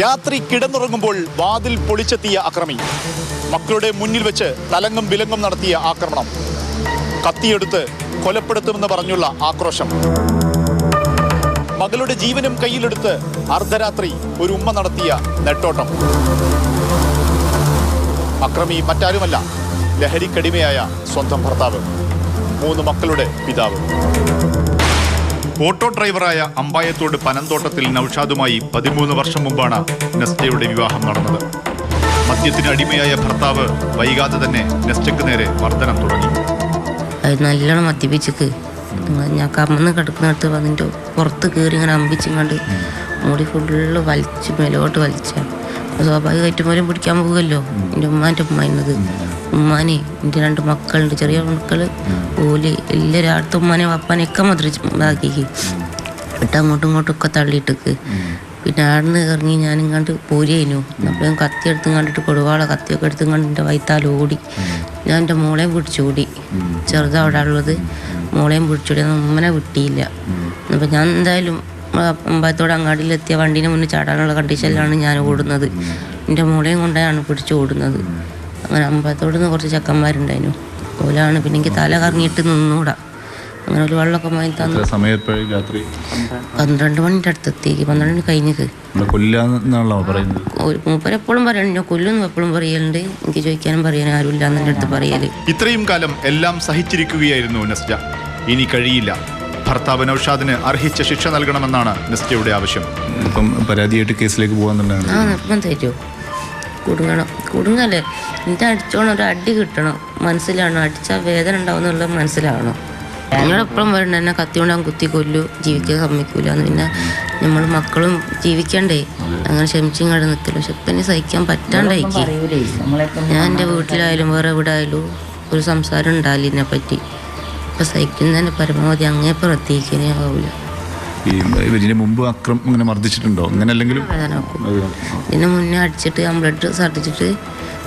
രാത്രി കിടന്നുറങ്ങുമ്പോൾ വാതിൽ പൊളിച്ചെത്തിയ അക്രമി. മക്കളുടെ മുന്നിൽ വെച്ച് തലങ്ങും വിലങ്ങും നടത്തിയ ആക്രമണം. കത്തിയെടുത്ത് കൊലപ്പെടുത്തുമെന്ന് പറഞ്ഞുള്ള ആക്രോശം. മകളുടെ ജീവനും കയ്യിലെടുത്ത് അർദ്ധരാത്രി ഒരു ഉമ്മ നടത്തിയ നെട്ടോട്ടം. അക്രമി മറ്റാരുമല്ല ലഹരിക്കടിമയായ സ്വന്തം ഭർത്താവ്. മൂന്ന് മക്കളുടെ പിതാവ്. ഓട്ടോ ഡ്രൈവറായ അമ്പായത്തോട് പനന്തോട്ടത്തിൽ നൌഷാദുമായി പതിമൂന്ന് വർഷം മുമ്പാണ് നെസ്റ്റയുടെ വിവാഹം നടന്നത്. മദ്യത്തിന് അടിമയായ ഭർത്താവ് വൈകാതെ തന്നെ നെസ്റ്റയ്ക്ക് നേരെ മർദ്ദനം തുടങ്ങി. നല്ലോണം മദ്യപിച്ചക്ക്. ഞാൻ കമ്മന്ന് കിടക്കുന്നിടത്ത് വന്നിട്ട് പുറത്ത് കയറി ഇങ്ങനെ അമ്പിച്ചിങ്ങാണ്ട് മുടി ഫുള്ള് വലിച്ച് മേലോട്ട് വലിച്ച സ്വാഭാവികമായിട്ടും പോലും പിടിക്കാൻ പോകുമല്ലോ എന്റെ ഉമ്മാന്റെ ഉമ്മായിരുന്നത് ഉമ്മാനെ എന്റെ രണ്ട് മക്കളുണ്ട് ചെറിയ മക്കൾ ഓൽ എല്ലാവരും ഉമ്മാനെ വപ്പാനെയൊക്കെ മദ്രച്ച് ഇതാക്കി ഇട്ട് അങ്ങോട്ടും ഇങ്ങോട്ടും ഒക്കെ തള്ളിയിട്ടേക്ക്. പിന്നെ ആടുന്ന് ഇറങ്ങി ഞാൻ ഇങ്ങോട്ട് പോരിയേനു അപ്പോഴും കത്തി എടുത്തും കണ്ടിട്ട് കൊടുവാള കത്തിയൊക്കെ എടുത്തും കണ്ട് എന്റെ വൈത്താൽ ഓടി. ഞാൻ എന്റെ മോളെയും പിടിച്ചോടി. ചെറുതാ അവിടെ ഉള്ളത്. മോളെയും പിടിച്ചോടി. ഉമ്മനെ വിട്ടിയില്ല. അപ്പം ഞാൻ എന്തായാലും അമ്പലത്തോട് അങ്ങാടിയിലെത്തിയ വണ്ടീനെ മുന്നിൽ ചാടാനുള്ള കണ്ടീഷനിലാണ് ഞാൻ ഓടുന്നത്. എന്റെ മോളെയും കൊണ്ടാണ് പിടിച്ച് ഓടുന്നത്. അങ്ങനെ അമ്പലത്തോട് നിന്ന് കുറച്ച് ചെക്കന്മാരുണ്ടായിരുന്നു. ഓലാണ് പിന്നെ എനിക്ക് തല കറങ്ങിയിട്ട് നിന്നൂടാ. അങ്ങനെ ഒരു വെള്ളമൊക്കെ വാങ്ങി തന്നു. രാത്രി? പന്ത്രണ്ട് മണിന്റെ അടുത്തെത്തിക്ക്. പന്ത്രണ്ട് മണി കഴിഞ്ഞേക്ക്. മൂപ്പരെപ്പോഴും പറയണം കൊല്ലുന്നു എപ്പോഴും പറയലുണ്ട്. എനിക്ക് ചോദിക്കാനും പറയാനും ആരുമില്ല എന്നെ അടുത്ത് പറയൽ. ഇത്രയും കാലം എല്ലാം സഹിച്ചിരിക്കുകയായിരുന്നു നസ്ജ. ഇനി കഴിയില്ല. ഭർത്താവ് നൌഷാദിന് അർഹിച്ച ശിക്ഷ നൽകണമെന്നാണ് നസ്ജയുടെ ആവശ്യം. ഇപ്പം പരാതിയായിട്ട് കേസിലേക്ക് പോകാന്നുള്ളതാണ്. ആ നിർബന്ധമായിട്ടോ? കുടുങ്ങണം കുടുങ്ങല്ലേ എന്നിട്ട് അടിച്ചോണം ഒരു അടി കിട്ടണം. മനസ്സിലാണോ? അടിച്ചാൽ വേദന ഉണ്ടാവും എന്നുള്ളത് മനസ്സിലാവണം ഞങ്ങളെപ്പോഴും വരണ്ട എന്നെ കത്തി കൊണ്ടാകും കുത്തി കൊല്ലു ജീവിക്കാൻ സമ്മതിക്കൂല എന്ന്. പിന്നെ നമ്മൾ മക്കളും ജീവിക്കണ്ടേ? അങ്ങനെ ക്ഷമിച്ചിങ്ങാട് നിൽക്കില്ല പക്ഷെ ഇപ്പം ഇനി സഹിക്കാൻ പറ്റാണ്ടായിക്ക്. ഞാൻ എന്റെ വീട്ടിലായാലും വേറെ എവിടെ ആയാലും ഒരു സംസാരം ഉണ്ടാവില്ല ഇതിനെപ്പറ്റി ഇപ്പം സഹിക്കുന്നതിന് പരമാവധി അങ്ങേ പ്രത്യേകിക്കാനേ ആവില്ല ഈ ഇവരിന് മുമ്പ് അക്രം ഇങ്ങനെ മർദ്ദിച്ചിട്ടുണ്ടോ? അങ്ങനെ അല്ലെങ്കിലും ഇതിന് മുന്നേ അടിച്ചിട്ട് ഞാൻ ബ്ലഡ് സർട്ടിച്ചിട്ട്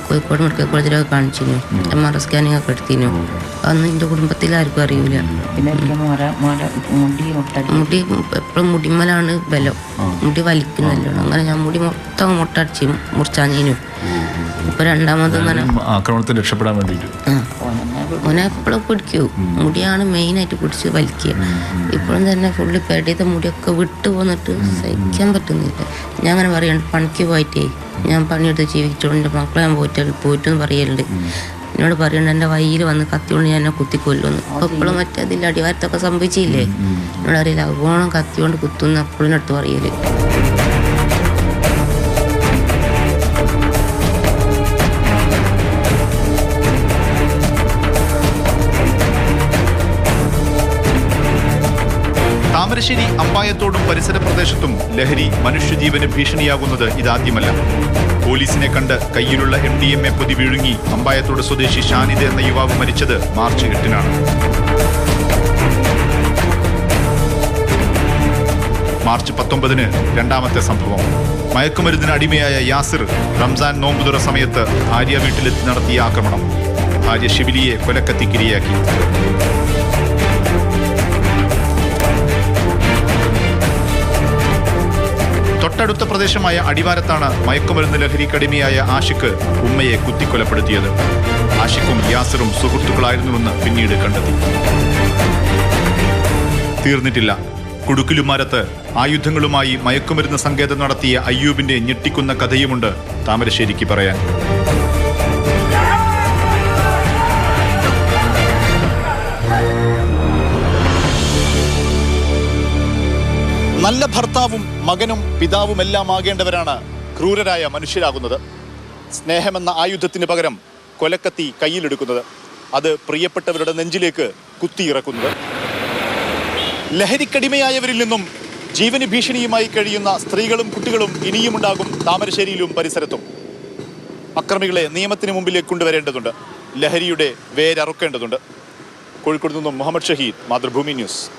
കോഴിക്കോട് മെഡിക്കൽ കോളേജിലൊക്കെ കാണിച്ചിരുന്നു. എം ആർ സ്കാനിങ് ഒക്കെ എടുത്തിരുന്നു. അന്ന് എന്റെ കുടുംബത്തിൽ ആർക്കും അറിയില്ല മുടി മുടി എപ്പോഴും മുടിമലാണ് ബലം. മുടി വലിക്കുന്നല്ലോ. അങ്ങനെ ഞാൻ മുടി മൊത്തം മുട്ടടിച്ചു മുറിച്ചാഞ്ഞിനും ഇപ്പൊ രണ്ടാമത് അങ്ങനെ ആക്രമണത്തിൽ രക്ഷപ്പെടാൻ വേണ്ടിയിട്ട്. ആ. ഓനെ എപ്പോഴും പിടിക്കൂ. മുടിയാണ് മെയിനായിട്ട് പിടിച്ച് വലിക്കുക. ഇപ്പോഴും തന്നെ ഫുള്ള് പെടിയത്തെ മുടിയൊക്കെ വിട്ടു പോന്നിട്ട് സഹിക്കാൻ പറ്റുന്നില്ല. ഞാൻ അങ്ങനെ പറയുന്നുണ്ട് പണിക്ക് പോയിട്ടേ ഞാൻ പണിയെടുത്ത് ജീവിച്ചോണ്ട് എന്റെ മക്കളെ ഞാൻ പോയിട്ട് പോയിട്ടെന്ന് പറയലുണ്ട്. എന്നോട് പറയുന്നുണ്ട് എന്റെ വയ്യിൽ വന്ന് കത്തിയോണ്ട് ഞാൻ എന്നെ കുത്തിക്കൊല്ലുന്നു അപ്പോൾ എപ്പോഴും മറ്റേ അതിന്റെ അടിവാരത്തൊക്കെ സംഭവിച്ചില്ലേ? എന്നോട് അറിയില്ല അവോണം കത്തിയോണ്ട് കുത്തുന്ന എപ്പോഴും അടുത്ത് പറയൽ. താമരശ്ശേരി അമ്പായത്തോടും പരിസര പ്രദേശത്തും ലഹരി മനുഷ്യജീവന് ഭീഷണിയാകുന്നത് ഇതാദ്യമല്ല. പോലീസിനെ കണ്ട് കയ്യിലുള്ള എം ഡി എം എ പൊതി വിഴുങ്ങി അമ്പായത്തോട് സ്വദേശി ഷാനിദ് എന്ന യുവാവ് മരിച്ചത് മാർച്ച് എട്ടിനാണ്. മാർച്ച് പത്തൊമ്പതിന് രണ്ടാമത്തെ സംഭവം. മയക്കുമരുന്നിന് അടിമയായ യാസിർ റംസാൻ നോമ്പുതുറ സമയത്ത് ഭാര്യ വീട്ടിലെത്തി നടത്തിയ ആക്രമണം. ഭാര്യ ഷിബിലിയെ കൊലക്കത്തിക്കിരയാക്കി. പ്രദേശമായ അടിവാരത്താണ് മയക്കുമരുന്ന് ലഹരിക്കടിമയായ ആഷിക്ക് ഉമ്മയെ കുത്തിക്കൊലപ്പെടുത്തിയത്. ആഷിക്കും യാസറും സുഹൃത്തുക്കളായിരുന്നുവെന്ന് പിന്നീട് കണ്ടെത്തി. തീർന്നിട്ടില്ല. കുടുക്കിലുമാരത്ത് ആയുധങ്ങളുമായി മയക്കുമരുന്ന് സങ്കേതം നടത്തിയ അയ്യൂബിന്റെ ഞെട്ടിക്കുന്ന കഥയുമുണ്ട് താമരശ്ശേരിക്ക് പറയാൻ. നല്ല ഭർത്താവും മകനും പിതാവുമെല്ലാം ആകേണ്ടവരാണ് ക്രൂരരായ മനുഷ്യരാകുന്നത്. സ്നേഹമെന്ന ആയുധത്തിന് പകരം കൊലക്കത്തി കയ്യിലെടുക്കുന്നത്. അത് പ്രിയപ്പെട്ടവരുടെ നെഞ്ചിലേക്ക് കുത്തിയിറക്കുന്നത്. ലഹരിക്കടിമയായവരിൽ നിന്നും ജീവന് ഭീഷണിയുമായി കഴിയുന്ന സ്ത്രീകളും കുട്ടികളും ഇനിയുമുണ്ടാകും താമരശ്ശേരിയിലും പരിസരത്തും. അക്രമികളെ നിയമത്തിന് മുമ്പിലേക്ക് കൊണ്ടുവരേണ്ടതുണ്ട്. ലഹരിയുടെ വേരറുക്കേണ്ടതുണ്ട്. കോഴിക്കോട് നിന്നും മുഹമ്മദ് ഷഹീദ് മാതൃഭൂമി ന്യൂസ്.